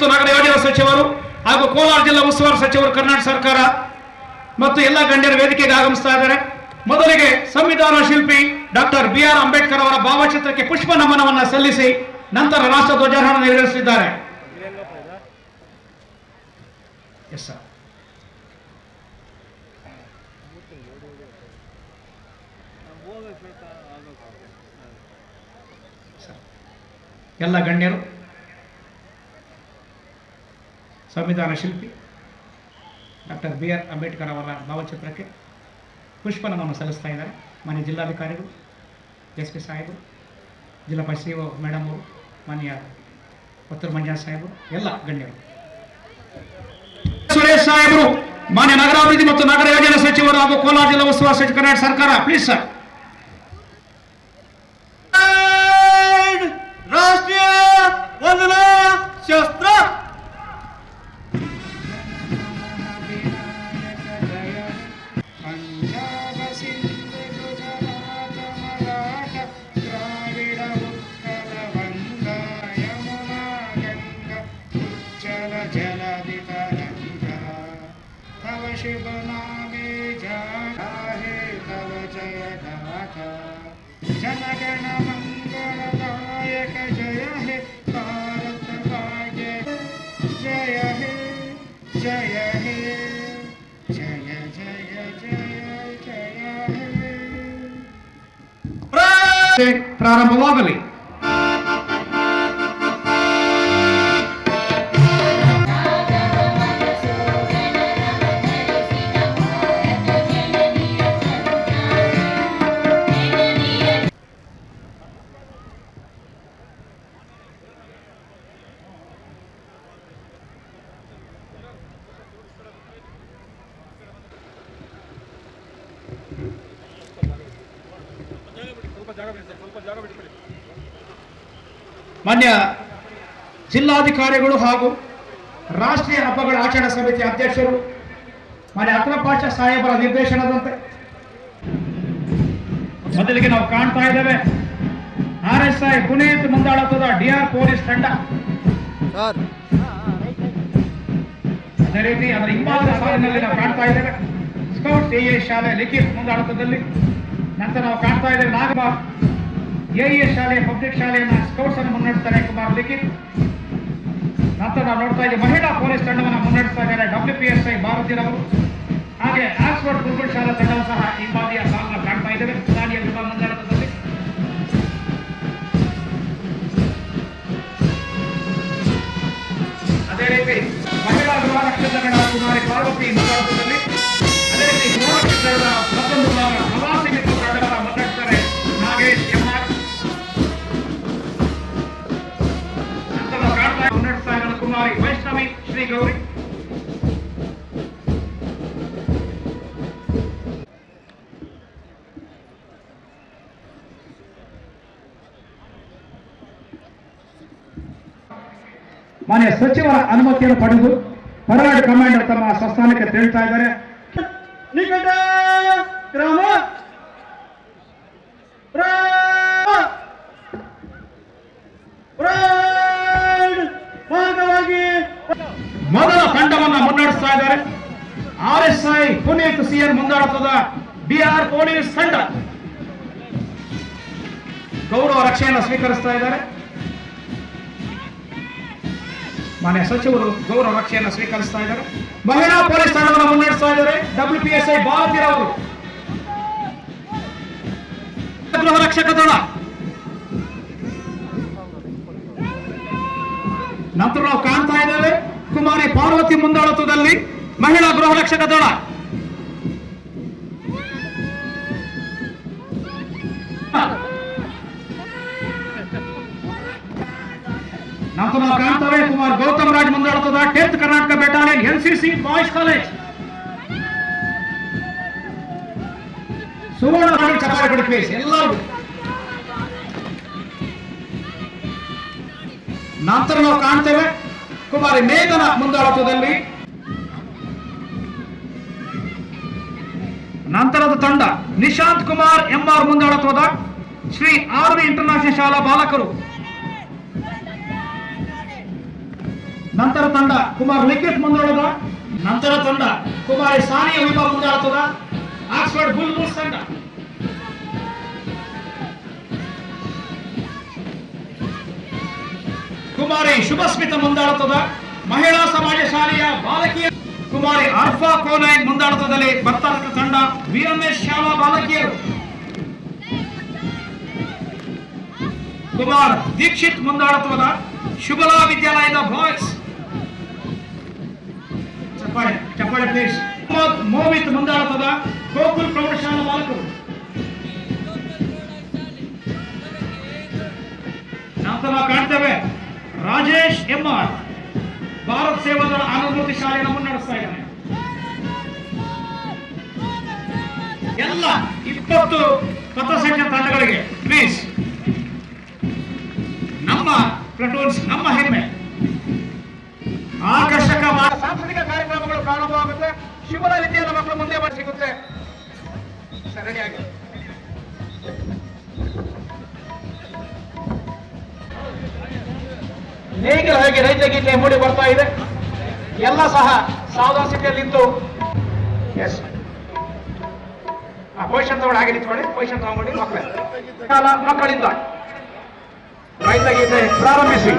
ಮತ್ತು ನಗರ ಯೋಜನಾ ಸಚಿವರು ಹಾಗೂ ಕೋಲಾರ ಜಿಲ್ಲಾ ಉಸ್ತುವಾರಿ ಸಚಿವರು ಕರ್ನಾಟಕ ಸರ್ಕಾರ ಮತ್ತು ಎಲ್ಲ ಗಣ್ಯರ ವೇದಿಕೆಗೆ ಆಗಮಿಸ್ತಾ ಇದ್ದಾರೆ. ಮೊದಲಿಗೆ ಸಂವಿಧಾನ ಶಿಲ್ಪಿ ಡಾಕ್ಟರ್ ಬಿ ಆರ್ ಅಂಬೇಡ್ಕರ್ ಅವರ ಭಾವಚಿತ್ರಕ್ಕೆ ಪುಷ್ಪ ನಮನವನ್ನು ಸಲ್ಲಿಸಿ ನಂತರ ರಾಷ್ಟ್ರ ಧ್ವಜಾರೋಹಣ ನೆರವೇರಿಸಿದ್ದಾರೆ ಎಲ್ಲ ಗಣ್ಯರು ಸಂವಿಧಾನ ಶಿಲ್ಪಿ ಡಾಕ್ಟರ್ ಬಿ ಆರ್ ಅಂಬೇಡ್ಕರ್ ಅವರ ಭಾವಚಿತ್ರಕ್ಕೆ ಪುಷ್ಪ ನಮನ ಸಲ್ಲಿಸ್ತಾ ಇದ್ದಾರೆ. ಮಾನ್ಯ ಜಿಲ್ಲಾಧಿಕಾರಿಗಳು, ಎಸ್ ಪಿ ಸಾಹೇಬರು, ಜಿಲ್ಲಾ ಸಿ ಮೇಡಮ್ ಅವರು, ಮಾನ್ಯ ಪತ್ರ ಮಂಜಾ ಸಾಹೇಬರು, ಎಲ್ಲ ಗಣ್ಯರು. ಸುರೇಶ್ ಸಾಹೇಬರು, ಮಾನ್ಯ ನಗರಾಭಿವೃದ್ಧಿ ಮತ್ತು ನಗರ ಯೋಜನಾ ಸಚಿವರು ಹಾಗೂ ಕೋಲಾರ ಜಿಲ್ಲಾ ಉಸ್ತುವಾರಿ ಸಚಿವ ಕರ್ನಾಟಕ ಸರ್ಕಾರ ಪ್ಲೀಸ್ ಸರ್ ರಾಷ್ಟ್ರೀಯ ಶಸ್ತ್ರ शिव नामे जाहे तव जय गाथा जनगण मंगलदायक जय हे भारत भाग्य। जय हे जय हे, जय जय जय जय हे। प्रारंभवागली ಮಾನ್ಯ ಜಿಲ್ಲಾಧಿಕಾರಿಗಳು ಹಾಗೂ ರಾಷ್ಟ್ರೀಯ ಹಬ್ಬಗಳ ಆಚರಣಾ ಸಮಿತಿ ಅಧ್ಯಕ್ಷರು ಮಾನ್ಯ ಅಕ್ರಪಾಚ ಸಾಹೇಬರ ನಿರ್ದೇಶನದಂತೆ ಮೊದಲಿಗೆ ನಾವು ಕಾಣ್ತಾ ಇದ್ದೇವೆ. ಆರ್ ಎಸ್ ಐ ಪುನೀತ್ ಮುಂದಾಳತ್ವದ ಡಿಆರ್ ಪೊಲೀಸ್ ತಂಡ. ಸರ್. ಅದೇ ರೀತಿ ಅದರ ಹಿಂಭಾಗದ ಸಾಲಿನಲ್ಲಿ ನಾವು ಕಾಣ್ತಾ ಇದ್ದೇವೆ. ಸ್ಕೌಟ್ ಎ ಶಾಲೆ ಲಿಖಿತ್ ಮುಂದಾಳತ್ವದಲ್ಲಿ ನಂತರ ನಾವು ಕಾಣ್ತಾ ಇದ್ದೇವೆ ನಾಗಬಾಬ್ ಎ ಶಾಲೆ ಪಬ್ಲಿಕ್ ಶಾಲೆಯನ್ನ ಸ್ಕೌಟ್ಸ್ ಅನ್ನು ಮುನ್ನಡೆಸ್ತಾರೆ ಕುಮಾರ್ ಲಿಖಿತ್. ನಂತರ ನಾವು ನೋಡ್ತಾ ಇದ್ದೀವಿ, ಮಹಿಳಾ ಪೊಲೀಸ್ ತಂಡವನ್ನು ಮುನ್ನಡೆಸ್ತಾ ಇದ್ದಾರೆ ಡಬ್ಲ್ಯೂ ಪಿ ಎಸ್ ಐ ಭಾರತೀಯರವರು ಹಾಗೆ ಆಕ್ಸ್ಫರ್ಡ್ ಗುರುಕುಲ್ ಶಾಲಾ ತಂಡವು ಸಹ ಈ ಬಾರಿಯ ಸಾಲನ್ನು ಕಾಣ್ತಾ ಇದ್ದೇವೆ. ಸ್ಥಾನೀಯ ವಿಭಾಗ ಮುಂದಾಳತ್ವದಲ್ಲಿ ಅದೇ ರೀತಿ ಮಹಿಳಾ ನಕ್ಷತ್ರದ ಕುಮಾರಿ ಪಾರ್ವತಿ ಮುಂದಾಳತ್ವದಲ್ಲಿ ಅದೇ ರೀತಿ ಮತ್ತೊಂದು ಭಾಗ ಕುಮಾರಿ ವೈಷ್ಣವಿ ಶ್ರೀ ಗೌರಿ. ಮಾನ್ಯ ಸಚಿವರ ಅನುಮತಿಯನ್ನು ಪಡೆದು ಪರವಾಡ್ ಕಮಾಂಡರ್ ತಮ್ಮ ಸ್ವಸ್ಥಾನಕ್ಕೆ ತೆರಳುತ್ತಾ ಇದ್ದಾರೆ. ಇದ್ದಾರೆ. R S I Puneeth CN ಮುಂದಾಳತ್ವದ BR police ತಂಡ ಗೌರವ ರಕ್ಷೆಯನ್ನು ಸ್ವೀಕರಿಸ್ತಾ ಇದ್ದಾರೆ. ಮಾನ್ಯ ಸಚಿವರು ಗೌರವ ರಕ್ಷೆಯನ್ನು ಸ್ವೀಕರಿಸ್ತಾ ಇದ್ದಾರೆ. ಮಹಿಳಾ ಪೊಲೀಸ್ ತಂಡವನ್ನು ಮುನ್ನಡೆಸ್ತಾ ಇದ್ದಾರೆ. ಡಬ್ಲ್ಯೂ ಪಿ ಎಸ್ ಐ ಭಾರತೀಯರವರು ಗೃಹ ರಕ್ಷಕ ದಳ. ನಂತರ ನಾವು ಕಾಣ್ತಾ ಇದ್ದೇವೆ. ಕುಮಾರಿ ಪಾರ್ವತಿ ಮುಂದಾಳತ್ವದಲ್ಲಿ ಮಹಿಳಾ ಗೃಹ ರಕ್ಷಕ ದಳ. Kumar Gautam Raj ಮುಂದಾಳತ್ವದ tenth Karnataka battalion NCC boys college. Suvarna ಎಲ್ಲರೂ ನಂತರ ನಾವು ಕಾಣ್ತೇವೆ ಕುಮಾರಿ ಮೇಘನ ಮುಂದಾಳತ್ವದಲ್ಲಿ ನಂತರದ ತಂಡ ನಿಶಾಂತ್ ಕುಮಾರ್ ಎಂಆರ್ ಮುಂದಾಳತ್ವದ ಶ್ರೀ ಆರ್ವಿ ಇಂಟರ್ನ್ಯಾಷನಲ್ ಶಾಲಾ ಬಾಲಕರು. ನಂತರ ತಂಡ ಕುಮಾರ್ ಲಿಖಿತ್ ಮುಂದಾಳದ. ನಂತರ ತಂಡ ಕುಮಾರಿ ಸಾನಿಯಾ ವಿಭಾಗ ಮುಂದಾಳತ್ವದ. ಆಕ್ಸ್ಫರ್ಡ್ ಬುಲ್ ಬುಲ್ಸ್ ತಂಡ. ಕುಮಾರಿ ಶುಭಸ್ಮಿತ ಮುಂದಾಡುತ್ತದ ಮಹಿಳಾ ಸಮಾಜ ಶಾಲೆಯ ಬಾಲಕಿಯ ಕುಮಾರಿ ಆಲ್ಫಾ ಕೋನೈನ್ ಮುಂದಾಡುತ್ತದಲ್ಲಿ ಭಕ್ತಾರಕ ತಂಡ ವಿಎಂಎಸ್ ಶಾಲಾ ಬಾಲಕಿಯರು. ಕುಮಾರ್ ದೀಕ್ಷಿತ್ ಮುಂದಾಡುತ್ತದ ಶುಭಲಾ ವಿದ್ಯಾಲಯದ ಬಾಯ್ಸ್. ಚಪ್ಪಾಳೆ ಚಪ್ಪಾಳೆ ಪ್ಲೀಸ್ ಮೋಹಿತ್ ಮುಂದಾಡುತ್ತದ ಗೋಕುಲ್ ಎಂಆರ್ ಭಾರತ್ ಸೇವಾದಳ ಅನುಭೂತಿ ಶಾಲೆಯನ್ನು ಮುನ್ನಡೆಸ್ತಾ ಇದ್ದಾನೆ. ಎಲ್ಲ ಇಪ್ಪತ್ತು ಪಥಸಂಖ್ಯೆ ತಂಡಗಳಿಗೆ ಪ್ಲೀಸ್ ನಮ್ಮ ಪ್ಲಟೂನ್ಸ್ ನಮ್ಮ ಹೆಮ್ಮೆ. ಆಕರ್ಷಕ ನೇಗಿಲ ಹಾಗೆ ರೈತ ಗೀತೆ ಮೂಡಿ ಬರ್ತಾ ಇದೆ. ಎಲ್ಲ ಸಹ ಸಾವಧಾನ ಸ್ಥಿತಿಯಲ್ಲಿದ್ದು ಎಸ್ ಪೋಷನ್ ತಗೊಂಡು ಹಾಗೆ ನಿಂತ್ಕೊಳ್ಳಿ. ಪೋಷನ್ ತಗೊಂಡು ಮಕ್ಕಳ. ಮಕ್ಕಳಿಂದ. ರೈತ ಗೀತೆ ಪ್ರಾರಂಭಿಸಿ.